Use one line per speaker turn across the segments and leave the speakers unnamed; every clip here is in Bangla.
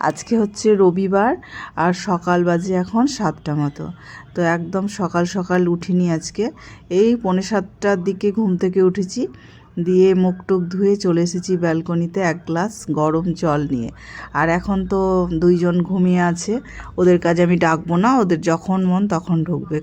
আজকে হচ্ছে রবিবার আর সকাল বাজে এখন সাতটা মতো। তো একদম সকাল সকাল উঠিনি আজকে। এই পৌনে সাতটার দিকে ঘুম থেকে উঠেছি। দিয়ে মুখ টুক ধুয়ে চলে এসেছি ব্যালকনিতে এক গ্লাস গরম জল নিয়ে। আর এখন তো দুইজন ঘুমিয়ে আছে। ওদের কাজে আমি ডাকবো না, ওদের যখন মন তখন ঢুকবে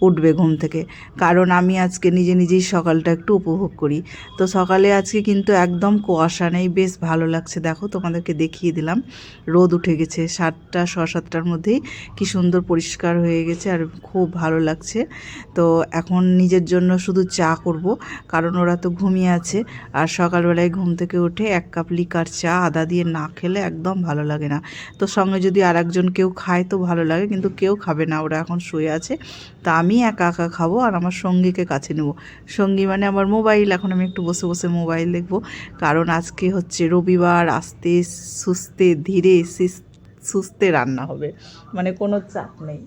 উঠবে ঘুম থেকে। কারণ আমি আজকে নিজে নিজেই সকালটা একটু উপভোগ করি। তো সকালে আজকে কিন্তু একদম কুয়াশা নেই, বেশ ভালো লাগছে। দেখো, তোমাদেরকে দেখিয়ে দিলাম। রোদ উঠে গেছে, সাতটা ছ সাতটার মধ্যেই। কি সুন্দর পরিষ্কার হয়ে গেছে আর খুব ভালো লাগছে। তো এখন নিজের জন্য শুধু চা করব, কারণ ওরা তো ঘুমিয়ে আছে। আর সকালবেলায় ঘুম থেকে উঠে এক কাপ লিকার চা, আদা দিয়ে না খেলে একদম ভালো লাগে না। তো সঙ্গে যদি আর একজন কেউ খায় তো ভালো লাগে, কিন্তু কেউ খাবে না, ওরা এখন শুয়ে আছে। তা আমি একা একা খাব আর আমার সঙ্গীকে কাছে নেব। সঙ্গী মানে আমার মোবাইল, এখন আমি একটু বসে বসে মোবাইল দেখব। কারণ আজকে হচ্ছে রবিবার, আস্তে সুস্তে ধীরে সিস- সুস্তে রান্না হবে। মানে কোনো চাপ নেই।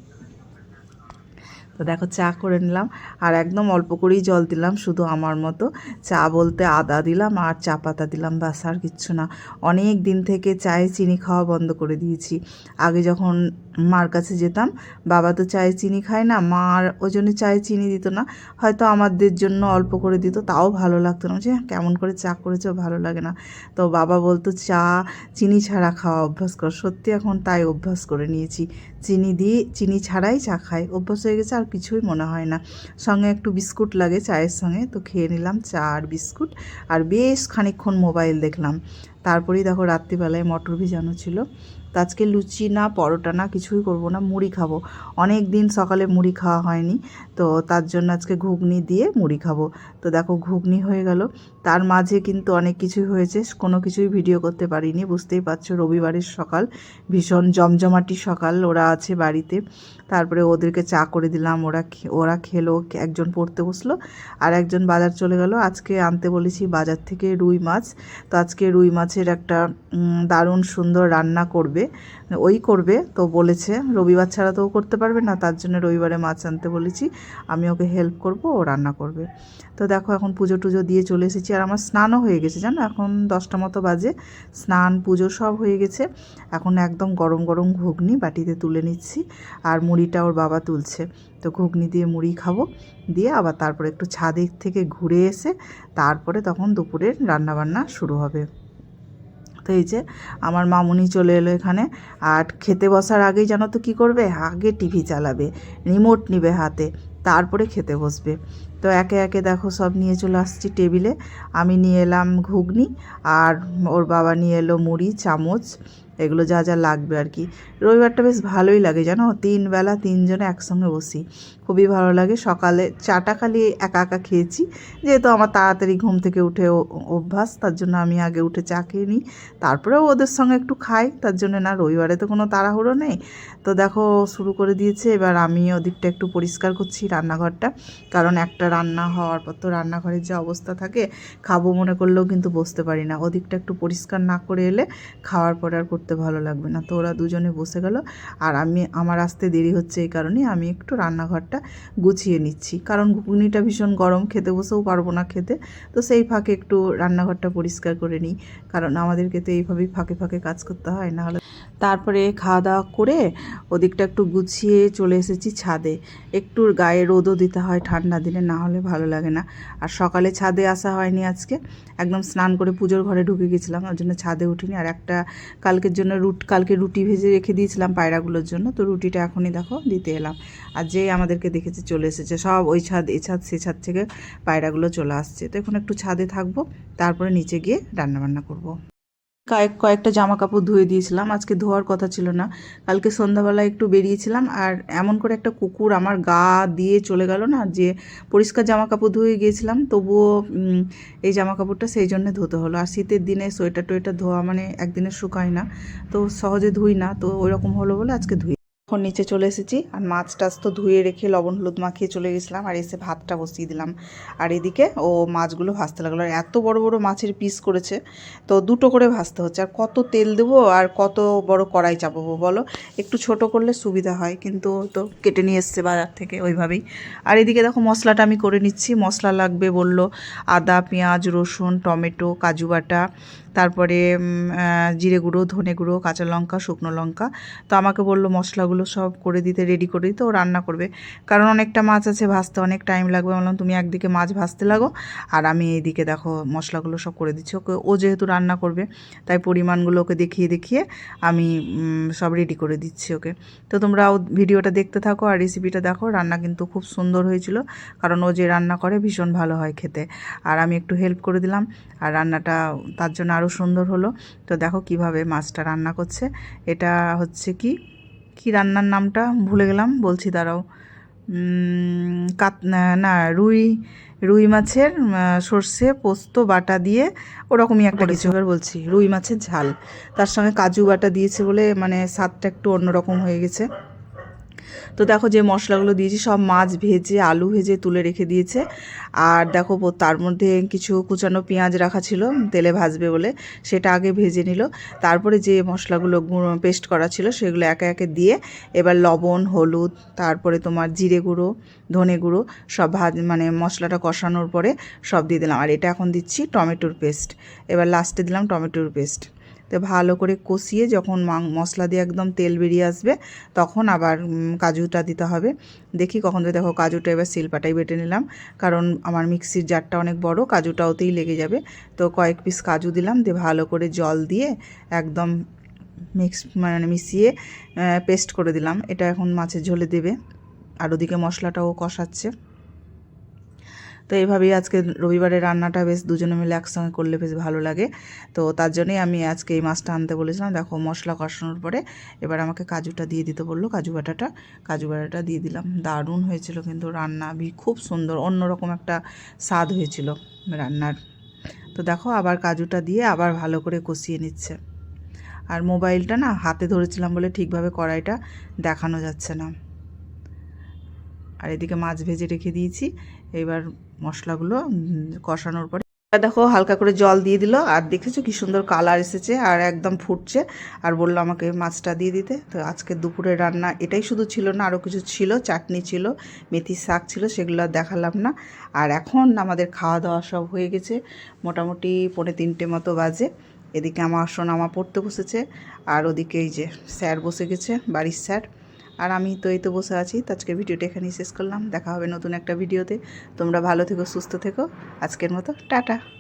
তো দেখো চা করে নিলাম আর একদম অল্প করেই জল দিলাম, শুধু আমার মতো। চা বলতে আদা দিলাম আর চা পাতা দিলাম, ব্যাস, আর কিচ্ছু না। অনেক দিন থেকে চায়ে চিনি খাওয়া বন্ধ করে দিয়েছি। আগে যখন মার কাছে যেতাম, বাবা তো চায়ে চিনি খায় না মার ওই জন্য চায়ে চিনি দিত না। হয়তো আমাদের জন্য অল্প করে দিত, তাও ভালো লাগতো না। যে কেমন করে চা করেছ, ভালো লাগে না। তো বাবা বলতো, চা, চিনি ছাড়া খাওয়া অভ্যাস কর। সত্যি এখন তাই অভ্যাস করে নিয়েছি। চিনি দিয়ে, চিনি ছাড়াই চা খাই। অভ্যাস হয়ে গেছে আর কিছুই মনে হয় না। সঙ্গে একটু বিস্কুট লাগে, চায়ের সঙ্গে। তো খেয়ে নিলাম চা আর বিস্কুট। আর বেশ খানিকক্ষণ মোবাইল দেখলাম। তারপরেই দেখো রাত্রিবেলায় মটর ভিজানো ছিল। তো আজকে লুচি না, পরোটা না, কিছুই করব না, মুড়ি খাব। অনেক দিন সকালে মুড়ি খাওয়া হয়নি, তো তার জন্য আজকে ঘুগনি দিয়ে মুড়ি খাব। তো দেখো ঘুগনি হয়ে গেল। তার মাঝে কিন্তু অনেক কিছুই হয়েছে, কোনো কিছুই ভিডিও করতে পারিনি, বুঝতেই পারছ রবিবারের সকাল, ভীষণ জমজমাটি সকাল, ওরা আছে বাড়িতে। তারপরে ওদেরকে চা করে দিলাম, ওরা ওরা খেলো, একজন পড়তে বসল, আর একজন বাজার চলে গেল। আজকে আনতে বলেছি বাজার থেকে রুই মাছ। তো আজকে রুই মাছের একটা দারুণ সুন্দর রান্না করবে। ওই করবে, তো বলেছে, রবিবার ছাড়া তো ও করতে পারবে না, তার জন্য রবিবারে মাছ আনতে বলেছি, আমি ওকে হেল্প করব, ও রান্না করবে। তো দেখো, এখন পুজো টুজো দিয়ে চলে এসেছি, আর আমার স্নানও হয়ে গেছে, জানো? এখন দশটা মতো বাজে, স্নান, পুজো সব হয়ে গেছে। এখন একদম গরম গরম ঘুগনি বাটিতে তুলে নিচ্ছি, আর মুড়িটা ওর বাবা তুলছে। তো ঘুগনি দিয়ে মুড়ি খাব, দিয়ে আবার তারপরে একটু ছাদের থেকে ঘুরে এসে, তারপরে তখন দুপুরের রান্নাবান্না শুরু হবে। তো হয়েছে আমার মামুনি চলে এলো এখানে। আর খেতে বসার আগেই জানো তো কী করবে? আগে টিভি চালাবে, রিমোট নিবে হাতে, তারপরে খেতে বসবে। তো একে একে দেখো সব নিয়ে চলে আসছি টেবিলে। আমি নিয়ে এলাম ঘুগনি আর ওর বাবা নিয়ে এলো মুড়ি, চামচ, এগুলো যা যা লাগবে আর কি। রবিবারটা বেশ ভালোই লাগে জানো? তিন বেলা তিনজনে একসঙ্গে বসি। খুবই ভালো লাগে। সকালে চাটা খালি একা একা খেয়েছি। যেহেতু আমার তাড়াতাড়ি ঘুম থেকে উঠে অভ্যাস, তার জন্য আমি আগে উঠে চা খেয়ে নিই। তারপরেও ওদের সঙ্গে একটু খাই। তার জন্য না, রবিবারে তো কোনো তাড়াহুড়ো নেই। তো দেখো, শুরু করে দিয়েছে। এবার আমি ওদিকটা একটু পরিষ্কার করছি রান্নাঘরটা। কারণ একটা রান্না হওয়ার পর তো রান্নাঘরের যে অবস্থা থাকে, খাব মনে করলেও কিন্তু বসতে পারি না। ওদিকটা একটু পরিষ্কার না করে এলে খাওয়ার পরে আর করতে ভালো লাগবে না। তো ওরা দুজনে বসে গেল। আর আমি, আমার আসতে দেরি হচ্ছে এই কারণে আমি একটু রান্নাঘরটা গুছিয়ে নিচ্ছি। কারণ ঘুগনিটা ভীষণ গরম, খেতে বসেও পারব না খেতে। তো সেই ফাঁকে একটু রান্নাঘরটা পরিষ্কার করে নিই। কারণ আমাদেরকে তো এইভাবেই ফাঁকে ফাঁকে কাজ করতে হয়, না হলে তারপরে খাওয়া দাওয়া করে ওদিকটা একটু গুছিয়ে চলে এসেছি ছাদে। একটু গায়ে রোদও দিতে হয় ঠান্ডা দিনে, না হলে ভালো লাগে না। আর সকালে ছাদে আসা হয়নি আজকে। একদম স্নান করে পুজোর ঘরে ঢুকে গেছিলাম, ওর জন্য ছাদে উঠিনি। আর একটা কালকের জন্য রুট, কালকে রুটি ভেজে রেখে দিয়েছিলাম পায়রাগুলোর জন্য। তো রুটিটা এখনই দেখো দিতে এলাম। আর যেই আমাদেরকে দেখেছে চলে এসেছে, সব ওই ছাদ, এ ছাদ, সে ছাদ থেকে পায়রাগুলো চলে আসছে। তো এখন একটু ছাদে থাকব, তারপরে নিচে গিয়ে রান্নাবান্না করব। কয়েক, কয়েকটা জামা কাপড় ধুয়ে দিয়েছিলাম। আজকে ধোয়ার কথা ছিল না। কালকে সন্ধ্যাবেলায় একটু বেরিয়েছিলাম আর এমন করে একটা কুকুর আমার গা দিয়ে চলে গেল না যে পরিষ্কার জামা কাপড় ধুয়ে গিয়েছিলাম, তবুও এই জামা কাপড়টা সেই জন্য ধুতে হলো। আর শীতের দিনে সোয়েটার টোয়েটার ধোয়া মানে একদিনে শুকায় না, তো সহজে ধুই না, তো ওইরকম হলো বলে আজকে ধুই এখন নিচে চলে এসেছি আর মাছ টাছ তো ধুয়ে রেখে লবণ হলুদ মাখিয়ে চলে গেছিলাম আর এসে ভাতটা বসিয়ে দিলাম। আর এদিকে ও মাছগুলো ভাজতে লাগল আর এত বড় বড় মাছের পিস করেছে, তো দুটো করে ভাজতে হচ্ছে। আর কত তেল দেবো আর কত বড় কড়াই চাপাবো বলো? একটু ছোট করলে সুবিধা হয়, কিন্তু তো কেটে নিয়ে এসছে বাজার থেকে ওইভাবেই। আর এদিকে দেখো মশলাটা আমি করে নিচ্ছি। মশলা লাগবে বলল আদা, পেঁয়াজ, রসুন, টমেটো, কাজু বাটা তারপরে জিরে গুঁড়ো, ধনে গুঁড়ো, কাঁচা লঙ্কা, শুকনো লঙ্কা। তো আমাকে বলল, মশলাগুলো সব করে দিতে রেডি করে দিতে, ও রান্না করবে। কারণ অনেকটা মাছ আছে, ভাজতে অনেক টাইম লাগবে। বললাম, তুমি একদিকে মাছ ভাজতে লাগো, আর আমি এইদিকে দেখো, মশলাগুলো সব করে দিচ্ছি। ওকে, ও যেহেতু রান্না করবে, তাই পরিমাণগুলো ওকে দেখিয়ে দেখিয়ে আমি সব রেডি করে দিচ্ছি ওকে। তো তোমরাও ভিডিওটা দেখতে থাকো, আর রেসিপিটা দেখো। রান্না কিন্তু খুব সুন্দর হয়েছিল, কারণ ও যে রান্না করে, ভীষণ ভালো হয় খেতে। আর আমি একটু হেল্প করে দিলাম, আর রান্নাটা তার জন্য আরও সুন্দর হলো। তো দেখো কীভাবে মাছটা রান্না করছে। এটা হচ্ছে কি? কি রান্নার নামটা? ভুলে গেলাম বলছি দাঁড়াও। কাত না- রুই রুই মাছের সর্ষে পোস্ত বাটা দিয়ে ওরকমই একটা কিছু। বলছি রুই মাছের ঝাল। তার সঙ্গে কাজু বাটা দিয়েছে বলে মানে স্বাদটা একটু অন্যরকম হয়ে গেছে। তো দেখো যে মশলাগুলো দিয়েছি, সব মাছ ভেজে, আলু ভেজে তুলে রেখে দিয়েছে। আর দেখো তার মধ্যে কিছু কুচানো পেঁয়াজ রাখা ছিল, তেলে ভাজবে বলে, সেটা আগে ভেজে নিল। তারপরে যে মশলাগুলো গুঁড়ো, পেস্ট করা ছিল, সেগুলো একে একে দিয়ে এবার লবণ, হলুদ, তারপরে তোমার জিরে গুঁড়ো, ধনে গুঁড়ো, সব ভাজ মানে মশলাটা কষানোর পরে সব দিয়ে দিলাম। আর এটা এখন দিচ্ছি টমেটোর পেস্ট। এবার লাস্টে দিলাম টমেটোর পেস্ট। তো ভালো করে কষিয়ে যখন মশলা দিয়ে একদম তেল বেরিয়ে আসবে, তখন আবার কাজুটা দিতে হবে। দেখি কখন তো দেখো কাজুটা এবার শিলপাটাই বেটে নিলাম, কারণ আমার মিক্সির জারটা অনেক বড় কাজুটা ওতেই লেগে যাবে। তো কয়েক পিস কাজু দিলাম, দিয়ে ভালো করে জল দিয়ে একদম মিক্স মানে মিশিয়ে পেস্ট করে দিলাম। এটা এখন মাছের ঝোলে দেবে। আর ওদিকে মশলাটাও কষাচ্ছে। তো এইভাবেই আজকে রবিবারের রান্নাটা বেশ দুজনে মিলে একসঙ্গে করলে বেশ ভালো লাগে। তো তার জন্যই আমি আজকে এই মাছটা আনতে বলেছিলাম, দেখো মশলা কষানোর পরে এবার আমাকে কাজুটা দিয়ে দিতে বলল, কাজু বাটাটা কাজু বাটাটা দিয়ে দিলাম। দারুণ হয়েছিল কিন্তু রান্না খুব সুন্দর, অন্যরকম একটা স্বাদ হয়েছিল রান্নার। তো দেখো আবার কাজুটা দিয়ে আবার ভালো করে কষিয়ে নিচ্ছে। আর মোবাইলটা না হাতে ধরেছিলাম বলে ঠিকভাবে কড়াইটা দেখানো যাচ্ছে না। আর এদিকে মাছ ভেজে রেখে দিয়েছি এবার মশলাগুলো কষানোর পরে। দেখো, হালকা করে জল দিয়ে দিল, আর দেখেছ কি সুন্দর কালার এসেছে, আর একদম ফুটছে। আর বলল আমাকে মাছটা দিয়ে দিতে। তো আজকে দুপুরে রান্না এটাই শুধু ছিল না আরও কিছু ছিল, চাটনি ছিল মেথির শাক ছিল, সেগুলো দেখালাম না। আর এখন আমাদের খাওয়া দাওয়া সব হয়ে গেছে, মোটামুটি পৌনে তিনটে মতো বাজে। এদিকে আমার সোনামা পড়তে বসেছে, আর ওদিকে এই যে স্যার বসে গেছে, বাড়ির স্যার। আর আমি তো এই তো বসে আছি। তো আজকে ভিডিওটা এখানেই শেষ করলাম। দেখা হবে নতুন একটা ভিডিওতে। তোমরা ভালো থেকো, সুস্থ থেকো। আজকের মতো, টাটা।